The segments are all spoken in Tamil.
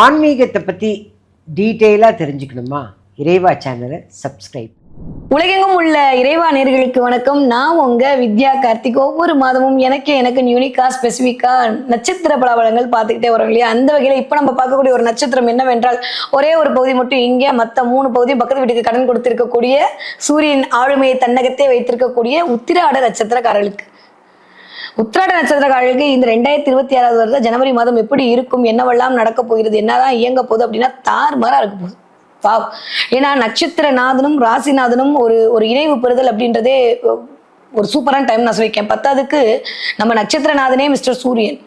ஆன்மீகத்தை பற்றி டீட்டெயிலாக தெரிஞ்சுக்கணுமா? இறைவா சேனலை சப்ஸ்கிரைப். உலகெங்கும் உள்ள இறைவா நேர்களுக்கு வணக்கம். நான் உங்க வித்யா கார்த்திக். ஒவ்வொரு மாதமும் எனக்கு எனக்கு யூனிக்கா ஸ்பெசிஃபிக்கா நட்சத்திர பலாபலங்கள் பார்த்துக்கிட்டே வரோம் இல்லையா? அந்த வகையில் இப்போ நம்ம பார்க்கக்கூடிய ஒரு நட்சத்திரம் என்னவென்றால் ஒரே ஒரு பகுதி மட்டும் இங்கே மற்ற மூணு பகுதி பக்கத்து வீட்டுக்கு கடன் கொடுத்திருக்கக்கூடிய சூரியன் ஆளுமையை தன்னகத்தே வைத்திருக்கக்கூடிய உத்திராட நட்சத்திரக்காரர்களுக்கு. உத்திராட நட்சத்திரக்காரர்களுக்கு இந்த ரெண்டாயிரத்தி இருபத்தி ஆறாவது வருட ஜனவரி மாதம் எப்படி இருக்கும் என்னவெல்லாம் நடக்க போகிறது என்னதான் இயங்க போகுது அப்படின்னா தார்மாரா இருக்க போகுது. வாவ் ஏன்னா நட்சத்திர நாதனும் ராசிநாதனும் ஒரு ஒரு இணைவு பெறுதல் அப்படின்றதே ஒரு சூப்பரான டைம் நான் சொல்லியிருக்கேன். பத்தாவதுக்கு நம்ம நட்சத்திரநாதனே மிஸ்டர் சூரியன்.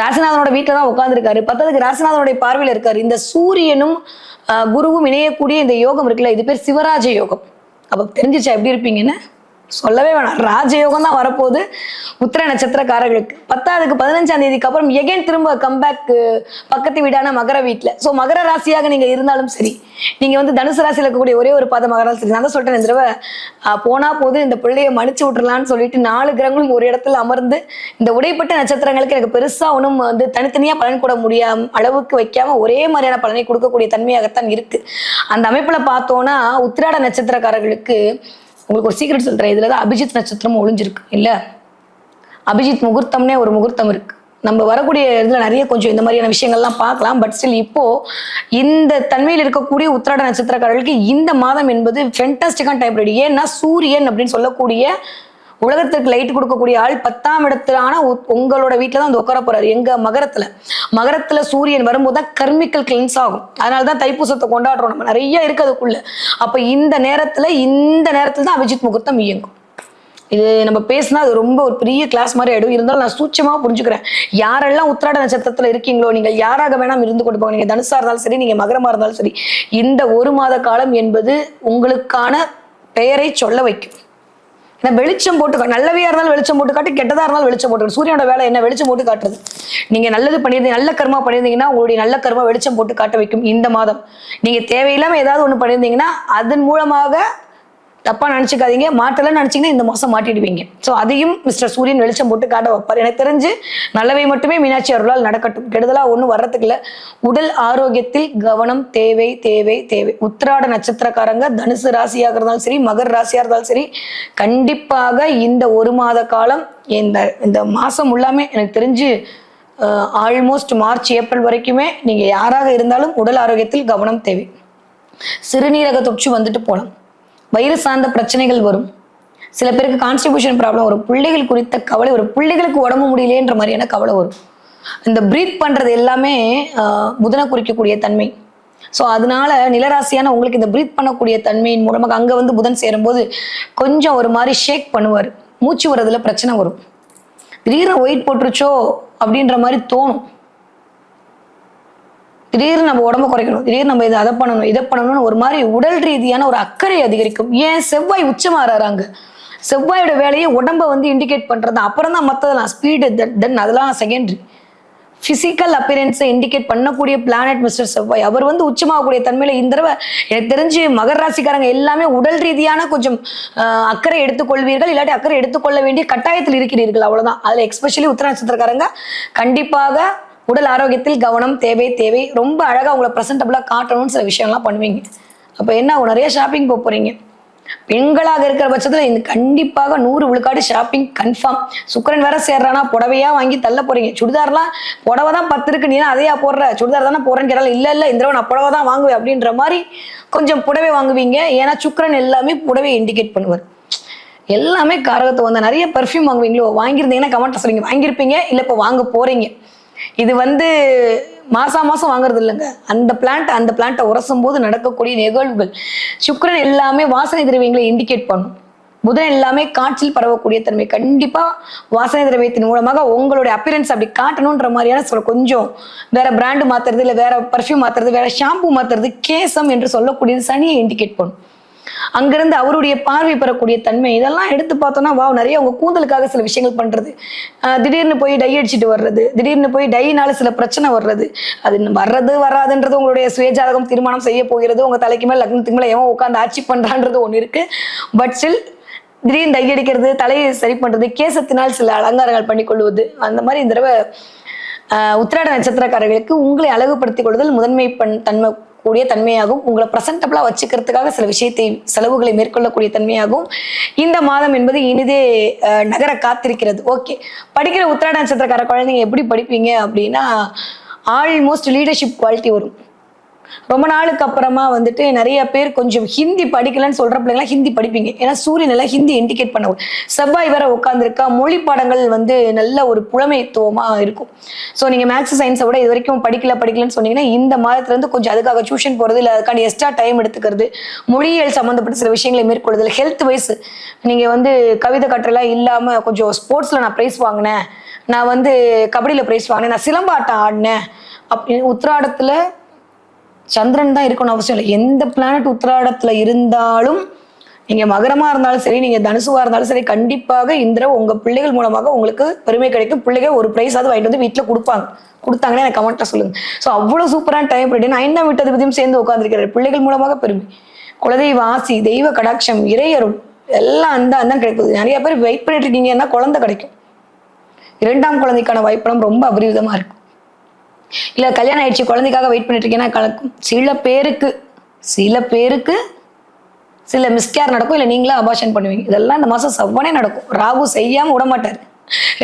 ராசிநாதனோட வீட்டில் தான் உட்காந்துருக்காரு பத்தாவதுக்கு ராசிநாதனுடைய பார்வையில் இருக்காரு. இந்த சூரியனும் குருவும் இணையக்கூடிய இந்த யோகம் இருக்குல்ல இது பேர் சிவராஜ யோகம். அப்போ தெரிஞ்சிச்சா எப்படி இருப்பீங்கன்னு? சொல்லவே வேணாம். ராஜயோகம் தான் வரப்போகுது. உத்திர நட்சத்திரக்காரர்களுக்கு. பத்தாவதுக்கு பதினஞ்சாம் தேதிக்கு அப்புறம் எகைன் திரும்ப கம்பேக் பக்கத்து வீடான மகர வீட்டில் ஸோ மகர ராசியாக நீங்கள் இருந்தாலும் சரி நீங்கள் வந்து தனுசு ராசியில் இருக்கக்கூடிய ஒரே ஒரு பாத மகர ராசி நான் தான் சொல்லிட்டேன் இந்த தடவை ஆஹ், போனா போது இந்த பிள்ளையை மன்னிச்சு விட்டுறலான்னு சொல்லிட்டு நாலு கிரகங்களும் ஒரு இடத்துல அமர்ந்து இந்த உடைப்பட்ட நட்சத்திரங்களுக்கு எனக்கு பெருசாக ஒன்றும் வந்து தனித்தனியாக பலன் கூட முடியாம அளவுக்கு வைக்காம ஒரே மாதிரியான பலனை கொடுக்கக்கூடிய தன்மையாகத்தான் இருக்கு. அந்த அமைப்பில் பார்த்தோன்னா உத்திராட நட்சத்திரக்காரர்களுக்கு உங்களுக்கு ஒரு சீக்கிரம் சொல்கிறேன் இதில் தான் அபிஜித் நட்சத்திரமும் ஒழிஞ்சிருக்கு இல்லை? அபிஜித் முகூர்த்தம்னே ஒரு முகூர்த்தம் இருக்கு. நம்ம வரக்கூடிய இதில் நிறைய கொஞ்சம் இந்த மாதிரியான விஷயங்கள்லாம் பார்க்கலாம். பட் ஸ்டில் இப்போது இந்த தன்மையில் இருக்கக்கூடிய உத்திராட நட்சத்திரக்காரர்களுக்கு இந்த மாதம் என்பது ஃபென்டாஸ்டிக்கான டைம் ரெடி ஏன்னா சூரியன் அப்படின்னு சொல்லக்கூடிய உலகத்திற்கு லைட் கொடுக்கக்கூடிய ஆள் பத்தாம் இடத்திலான உ- உங்களோட வீட்டில் தான் வந்து உட்கார போறாரு. எங்க? மகரத்துல. மகரத்துல சூரியன் வரும்போது தான் கர்மிக்கல் கிளென்ஸ் ஆகும். அதனால தான் தைப்பூசத்தை கொண்டாடுறோம் நம்ம. நிறைய இருக்கு அதுக்குள்ள. அப்ப இந்த நேரத்துல இந்த நேரத்துல தான் அபிஜித் முகூர்த்தம் இயங்கும். இது நம்ம பேசினா அது ரொம்ப ஒரு பெரிய கிளாஸ் மாதிரி ஆயிடும். இருந்தாலும் நான் சூட்சமாக புரிஞ்சுக்கிறேன். யாரெல்லாம் உத்திராட நட்சத்திரத்தில் இருக்கீங்களோ நீங்கள் யாராக வேணாம் இருந்து கொண்டு போங்க. நீங்கள் தனுசாக இருந்தாலும் சரி நீங்கள் மகரமாக இருந்தாலும் சரி இந்த ஒரு மாத காலம் என்பது உங்களுக்கான பெயரை சொல்ல வைக்கும். இந்த வெளிச்சம் போட்டு நல்லவையா இருந்தாலும் வெளிச்சம் போட்டு காட்டு கெட்டதா இருந்தாலும் வெளிச்சம் போட்டு சூரியனோட வேலை என்ன? வெளிச்சம் போட்டு காட்டுறது. நீங்க நல்லது பண்ணியிருந்தீங்க நல்ல கர்மா பண்ணியிருந்தீங்கன்னா உங்களுடைய நல்ல கர்மா வெளிச்சம் போட்டு காட்ட வைக்கும் இந்த மாதம். நீங்க தேவையில்லாம ஏதாவது ஒண்ணு பண்ணியிருந்தீங்கன்னா அதன் மூலமாக தப்பா நினைச்சுக்காதீங்க. மாட்டலன்னு நினைச்சீங்கன்னா இந்த மாசம் மாட்டிடுவீங்க. ஸோ அதையும் மிஸ்டர் சூரியன் வெளிச்சம் போட்டு காட்ட வைப்பார். எனக்கு தெரிஞ்சு நல்லவை மட்டுமே மீனாட்சி அருளால் நடக்கட்டும். கெடுதலாக ஒன்றும் வர்றதுக்கு இல்லை. உடல் ஆரோக்கியத்தில் கவனம் தேவை தேவை தேவை. உத்திராட நட்சத்திரக்காரங்க தனுசு ராசியாக இருந்தாலும் சரி மகர் ராசியாக இருந்தாலும் சரி கண்டிப்பாக இந்த ஒரு மாத காலம் இந்த இந்த மாதம் உள்ளாமே எனக்கு தெரிஞ்சு ஆல்மோஸ்ட் மார்ச் ஏப்ரல் வரைக்குமே நீங்கள் யாராக இருந்தாலும் உடல் ஆரோக்கியத்தில் கவனம் தேவை. சிறுநீரக தொற்று வந்துட்டு போகலாம் வயிறு சார்ந்த பிரச்சனைகள் வரும். சில பேருக்கு கான்ஸ்டிபியூஷன் ப்ராப்ளம் வரும். பிள்ளைகள் குறித்த கவலை வரும். பிள்ளைகளுக்கு உடம்பு முடியலேன்ற மாதிரியான கவலை வரும். இந்த ப்ரீத் பண்ணுறது எல்லாமே புதனை குறிக்கக்கூடிய தன்மை. ஸோ அதனால நிலராசியான உங்களுக்கு இந்த ப்ரீத் பண்ணக்கூடிய தன்மையின் மூலமாக அங்கே வந்து புதன் சேரும்போது கொஞ்சம் ஒரு மாதிரி ஷேக் பண்ணுவார். மூச்சு வர்றதுல பிரச்சனை வரும். திடீர்னு ஒயிட் போட்டுருச்சோ அப்படின்ற மாதிரி தோணும். திடீர்னு நம்ம உடம்ப குறைக்கணும் திடீர்னு நம்ம இதை அதை பண்ணணும் இதை பண்ணணும்னு ஒரு மாதிரி உடல் ரீதியான ஒரு அக்கறை அதிகரிக்கும். ஏன் செவ்வாய் உச்சமாறாங்க செவ்வாயோட வேலையை உடம்ப வந்து இண்டிகேட் பண்றது அப்புறம் தான் மற்றதெல்லாம் ஸ்பீடு தென் அதெல்லாம் செகண்டரி பிசிக்கல் அப்பியரன்ஸை இண்டிகேட் பண்ணக்கூடிய பிளானட் மிஸ்டர் செவ்வாய். அவர் வந்து உச்சமாகக்கூடிய தன்மையில் இந்த தடவை எனக்கு தெரிஞ்சு மகர ராசிக்காரங்க எல்லாமே உடல் ரீதியான கொஞ்சம் அக்கறை எடுத்துக்கொள்வீர்கள் இல்லாட்டி அக்கறை எடுத்துக்கொள்ள வேண்டிய கட்டாயத்தில் இருக்கிறீர்கள். அவ்வளோதான் அதில் எக்ஸ்பெஷலி உத்தர நட்சத்திரக்காரங்க கண்டிப்பாக உடல் ஆரோக்கியத்தில் கவனம் தேவை தேவை. ரொம்ப அழகாக உங்களை ப்ரெசன்டபுளா காட்டணும்னு சில விஷயம்லாம் பண்ணுவீங்க. அப்போ என்ன ஆகும்? நிறைய ஷாப்பிங் போக போகிறீங்க பெண்களாக இருக்கிற பட்சத்தில் இந்த கண்டிப்பாக நூறு விழுக்காடு ஷாப்பிங் கன்ஃபார்ம் சுக்கரன் வேற சேர்றானா புடவையா வாங்கி தள்ள போறீங்க. சுடிதார்லாம் புடவை தான் பத்து இருக்கு நீ அதையா போடுற? சுடிதார் தானே போடுறேன்னு கேட்டாலும் இல்ல இல்ல இந்த தடவை நான் புடவை தான் வாங்குவேன். அப்படின்ற மாதிரி கொஞ்சம் புடவை வாங்குவீங்க. ஏன்னா சுக்கரன் எல்லாமே புடவை இண்டிகேட் பண்ணுவார். எல்லாமே காரகத்தை வந்த நிறைய பர்ஃப்யூம் வாங்குவீங்களோ? வாங்கியிருந்தீங்கன்னா கமெண்ட் சொல்லுங்க. வாங்கியிருப்பீங்க இல்லை இப்போ வாங்க போறீங்க. இது வந்து மாசா மாசம் வாங்குறது இல்லைங்க. அந்த பிளான்ட் அந்த பிளான்ட்டை உரசும் போது நடக்கக்கூடிய நிகழ்வுகள். சுக்கரன் எல்லாமே வாசனை திரவியங்களை இண்டிகேட் பண்ணும். புதன் எல்லாமே காற்றில் பரவக்கூடிய தன்மை. கண்டிப்பா வாசனை திரவியத்தின் மூலமாக உங்களுடைய அப்பியரன்ஸ் அப்படி காட்டணுன்ற மாதிரியான சொல்ல கொஞ்சம் வேற பிராண்டு மாத்துறது இல்லை வேற பர்ஃப்யூம் மாத்துறது வேற ஷாம்பு மாத்துறது கேசம் என்று சொல்லக்கூடியது சனியை இண்டிகேட் பண்ணும். அங்கிருந்து அவருடைய பார்வை பெறக்கூடிய தன்மை இதெல்லாம் எடுத்து பார்த்தோம்னா வா நிறைய அவங்க கூந்தலுக்காக சில விஷயங்கள் பண்றது. திடீர்னு போய் டை அடிச்சுட்டு வர்றது திடீர்னு போய் டைனால சில பிரச்சனை வர்றது. அது வர்றது வராதுன்றது உங்களுடைய சுயஜாதகம் தீர்மானம் செய்ய போகிறது. உங்க தலைக்கு மேல லக்னத்துக்கு மேல எவன் உட்காந்து ஆட்சி பண்றான்றது ஒண்ணு இருக்கு. பட் ஸ்டில் திடீர்னு டை அடிக்கிறது தலையை சரி பண்றது கேசத்தினால் சில அலங்காரங்கள் பண்ணி கொள்வது. அந்த மாதிரி இந்த தடவை உத்திராட நட்சத்திரக்காரர்களுக்கு உங்களை அழகுபடுத்திக் கொள்வதில் முதன்மை பண் தன்மை கூடிய தன்மையாகவும் உங்களை ப்ரெசன்டபிளா வச்சுக்கிறதுக்காக சில விஷயத்தை செலவுகளை மேற்கொள்ளக்கூடிய தன்மையாகும். இந்த மாதம் என்பது இனிதே ஆஹ் நகர காத்திருக்கிறது. ஓகே படிக்கிற உத்திராட நட்சத்திரக்கார குழந்தைங்க எப்படி படிப்பீங்க அப்படின்னா ஆல்மோஸ்ட் லீடர்ஷிப் குவாலிட்டி வரும். ரொம்ப நாளுக்கு அப்புறமா வந்துட்டு நிறைய பேர் கொஞ்சம் ஹிந்தி படிக்கலன்னு சொல்ற பிள்ளைங்களாம் ஹிந்தி படிப்பீங்க. ஏன்னா சூரியன் எல்லாம் ஹிந்தி இண்டிகேட் பண்ண செவ்வாய் வேற உட்காந்துருக்கா மொழி பாடங்கள் வந்து நல்ல ஒரு புலமைத்துவமா இருக்கும். ஸோ நீங்க மேக்ஸ் சயின்ஸை விட இது வரைக்கும் படிக்கல படிக்கலன்னு சொன்னீங்கன்னா இந்த மாதத்துல இருந்து கொஞ்சம் அதுக்காக டியூஷன் போறது இல்லை அதுக்காண்டி எக்ஸ்ட்ரா டைம் எடுத்துக்கிறது மொழியியல் சம்மந்தப்பட்ட சில விஷயங்களை மேற்கொள்ளுதல் ஹெல்த் வைஸ் நீங்க வந்து கவிதை கட்டுறலாம் இல்லாம கொஞ்சம் ஸ்போர்ட்ஸ்ல நான் ப்ரைஸ் வாங்கினேன். நான் வந்து கபடியில ப்ரைஸ் வாங்கினேன். நான் சிலம்பாட்டம் ஆடினேன். அப்படின்னு உத்திராடத்துல சந்திரன் தான் இருக்கணும் அவசியம் இல்லை. எந்த பிளானட் உத்திராடத்துல இருந்தாலும் நீங்க மகரமா இருந்தாலும் சரி நீங்க தனுசுவா இருந்தாலும் சரி கண்டிப்பாக இந்திர உங்க பிள்ளைகள் மூலமாக உங்களுக்கு பெருமை கிடைக்கும். பிள்ளைகள் ஒரு பிரைஸ் அது வாங்கிட்டு வந்து வீட்டுல கொடுப்பாங்க. கொடுத்தாங்கன்னா எனக்கு கமெண்ட்ல சொல்லுங்க. ஸோ அவ்வளவு சூப்பரான டைம் பீரியட் நான் ஐந்தாம் வீட்டு அதிபதியும் சேர்ந்து உட்காந்துருக்கிறார் பிள்ளைகள் மூலமாக பெருமை. குலதெய்வ ஆசி தெய்வ கடாட்சம் இறையரும் எல்லாம் அந்த அந்த கிடைக்குது நிறைய பேர் வெயிட் பண்ணிட்டு இருக்கீங்கன்னா குழந்தை கிடைக்கும். இரண்டாம் குழந்தைக்கான வாய்ப்பெல்லாம் ரொம்ப அபரிவிதமா இருக்கும் இல்லை கல்யாணம் ஆயிடுச்சு குழந்தைக்காக வெயிட் பண்ணிட்டு இருக்கேன்னா கலக்கும். சில பேருக்கு சில பேருக்கு சில மிஸ்கேர் நடக்கும் இல்லை நீங்களே அபாஷன் பண்ணுவீங்க. இதெல்லாம் இந்த மாதம் செவ்வனே நடக்கும். ராகு செய்யாமல் விட மாட்டார்.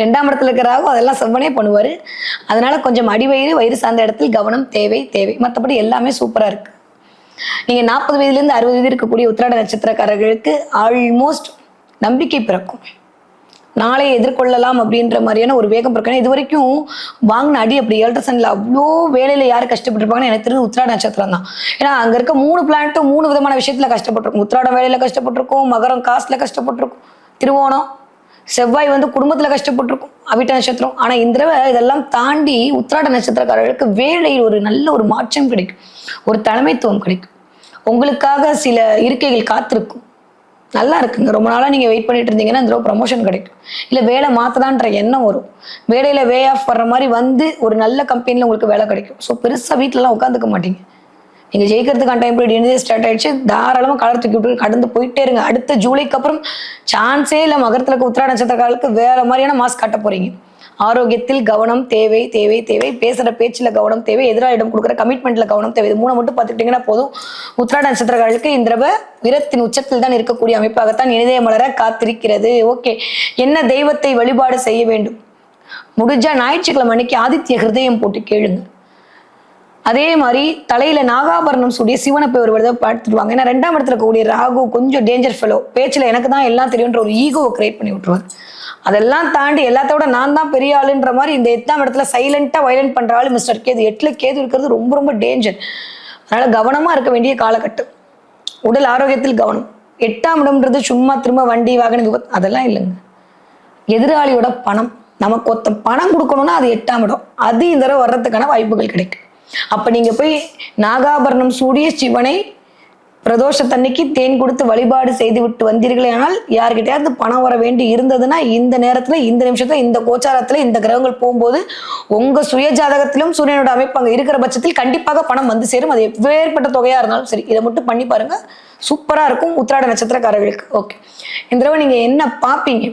ரெண்டாம் இடத்துல இருக்கிற ராகு அதெல்லாம் செவ்வனே பண்ணுவார். அதனால கொஞ்சம் அடிவயிறு வயிறு சார்ந்த இடத்தில் கவனம் தேவை தேவை. மற்றபடி எல்லாமே சூப்பராக இருக்குது நீங்கள் நாற்பது வயதுலேருந்து அறுபது வயது இருக்கக்கூடிய உத்திராட நட்சத்திரக்காரர்களுக்கு ஆல்மோஸ்ட் நம்பிக்கை பிறக்கும். நாளை எதிர்கொள்ளலாம் அப்படின்ற மாதிரியான ஒரு வேகம் பிறக்கணும் இது வரைக்கும் வாங்கின அடி அப்படி எலக்ட்ரிசன்ல அவ்வளோ வேலையில யார் கஷ்டப்பட்டிருப்பாங்கன்னு எனக்கு தெரிஞ்சு உத்திராட நட்சத்திரம் தான். ஏன்னா அங்க இருக்க மூணு பிளானட்டும் மூணு விதமான விஷயத்துல கஷ்டப்பட்டிருக்கும். உத்திராடம் வேலையில கஷ்டப்பட்டிருக்கும் மகரம் காசுல கஷ்டப்பட்டிருக்கும். திருவோணம் செவ்வாய் வந்து குடும்பத்துல கஷ்டப்பட்டிருக்கும் அவிட்ட நட்சத்திரம். ஆனா இந்த தடவை இதெல்லாம் தாண்டி உத்திராட நட்சத்திரக்காரர்களுக்கு வேலையில் ஒரு நல்ல ஒரு மாற்றம் கிடைக்கும். ஒரு தலைமைத்துவம் கிடைக்கும். உங்களுக்காக சில இருக்கைகள் காத்திருக்கும். நல்லா இருக்குங்க ரொம்ப நாளாக நீங்கள் வெயிட் பண்ணிட்டு இருந்தீங்கன்னா இந்த தடவை கிடைக்கும். இல்லை வேலை மாற்றதான்ற எண்ணம் வரும். வேலையில் வே ஆஃப் வர்ற மாதிரி வந்து ஒரு நல்ல கம்பெனியில் உங்களுக்கு வேலை கிடைக்கும். ஸோ பெருசாக வீட்டிலலாம் உட்காந்துக்க மாட்டீங்க. நீங்கள் ஜெயிக்கிறதுக்கான டைம் பீரியட் இனிதே ஸ்டார்ட் ஆயிடுச்சு. தாராளமாக கலர் தூக்கி விட்டு கடந்து போயிட்டே இருங்க. அடுத்த ஜூலைக்கு அப்புறம் சான்ஸே இல்லை மகரத்தில் இருக்க உத்திராட காலத்துக்கு வேறு மாதிரியான மாஸ்க் காட்ட போகிறீங்க ஆரோக்கியத்தில் கவனம் தேவை தேவை தேவை. பேசுகிற பேச்சில் கவனம் தேவை. எதிராளிடம் கொடுக்குற கமிட்மெண்ட்ல கவனம் தேவை. இது மட்டும் பார்த்துக்கிட்டிங்கன்னா போதும். உத்திராட நட்சத்திரங்களுக்கு இந்த தடவை வீரத்தின் உச்சத்தில் தான் இருக்கக்கூடிய அமைப்பாகத்தான் இனிதய மலர காத்திருக்கிறது. ஓகே. என்ன தெய்வத்தை வழிபாடு செய்ய வேண்டும்? முடிஞ்சா ஞாயிற்றுக்கிழமை அன்னைக்கு ஆதித்ய ஹிருதயம் போட்டு கேளுங்க. அதே மாதிரி தலையில நாகாபரணம் சூடிய சிவனை போய் ஒரு விதம் பார்த்துடுவாங்க ஏன்னா ரெண்டாம் இடத்துல இருக்கக்கூடிய ராகு கொஞ்சம் டேஞ்சர் ஃபெலோ பேச்சில் எனக்கு தான் எல்லாம் தெரியுன்ற ஒரு ஈகோவை கிரியேட் பண்ணி விட்டுருவாங்க. அதெல்லாம் தாண்டி எல்லாத்தோட நான் தான் பெரிய ஆளுன்ற மாதிரி இந்த எட்டாம் இடத்துல சைலண்டா வயலண்ட் பண்ணுற ஆளு மிஸ்டர் கேது. எட்டுல கேது இருக்கிறது ரொம்ப ரொம்ப டேஞ்சர் அதனால கவனமா இருக்க வேண்டிய காலகட்டம். உடல் ஆரோக்கியத்தில் கவனம். எட்டாம் இடம்ன்றது சும்மா திரும்ப வண்டி வாகன விபத்து அதெல்லாம் இல்லைங்க. எதிராளியோட பணம் நமக்கு ஒருத்தன் பணம் கொடுக்கணும்னா அது எட்டாம் இடம். அது இந்த தடவை வர்றதுக்கான வாய்ப்புகள் கிடைக்கும். அப்ப நீங்க போய் நாகாபரணம் சூடிய சிவனை பிரதோஷத்தன்னைக்கு தேன் கொடுத்து வழிபாடு செய்து விட்டு வந்தீர்களே ஆனால் யார்கிட்டயாவது பணம் வர வேண்டி இருந்ததுன்னா இந்த நேரத்துல இந்த நிமிஷத்துல இந்த கோச்சாரத்துல இந்த கிரகங்கள் போகும்போது உங்க சுய ஜாதகத்திலும் சூரியனோட அமைப்பு அங்கே இருக்கிற பட்சத்தில் கண்டிப்பாக பணம் வந்து சேரும். அது எவ்வேற்பட்ட தொகையா இருந்தாலும் சரி இதை மட்டும் பண்ணி பாருங்க. சூப்பரா இருக்கும் உத்திராட நட்சத்திரக்காரர்களுக்கு. ஓகே இந்த தடவை நீங்க என்ன பார்ப்பீங்க?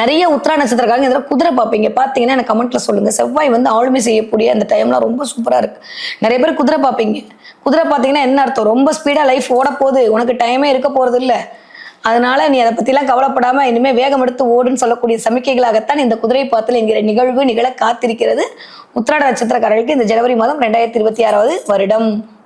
நிறைய உத்திரா நட்சத்திரக்காரங்க இதில் குதிரை பார்ப்பீங்க. பார்த்தீங்கன்னா எனக்கு கமெண்ட்ல சொல்லுங்க. செவ்வாய் வந்து ஆளுமை செய்யக்கூடிய அந்த டைம்லாம் ரொம்ப சூப்பராக இருக்கு. நிறைய பேர் குதிரை பார்ப்பீங்க. குதிரை பார்த்தீங்கன்னா என்ன அர்த்தம்? ரொம்ப ஸ்பீடாக லைஃப் ஓட போகுது உனக்கு டைமே இருக்க போகிறது இல்லை. அதனால நீ அதை பற்றிலாம் கவலைப்படாம இனிமேல் வேகம் எடுத்து ஓடுன்னு சொல்லக்கூடிய சமிக்கைகளாகத்தான் இந்த குதிரை பாத்தில் என்கிற நிகழ்வு நிகழ காத்திருக்கிறது. உத்திராட நட்சத்திரக்காரர்களுக்கு இந்த ஜனவரி மாதம் ரெண்டாயிரத்தி இருபத்தி ஆறாவது வருடம்.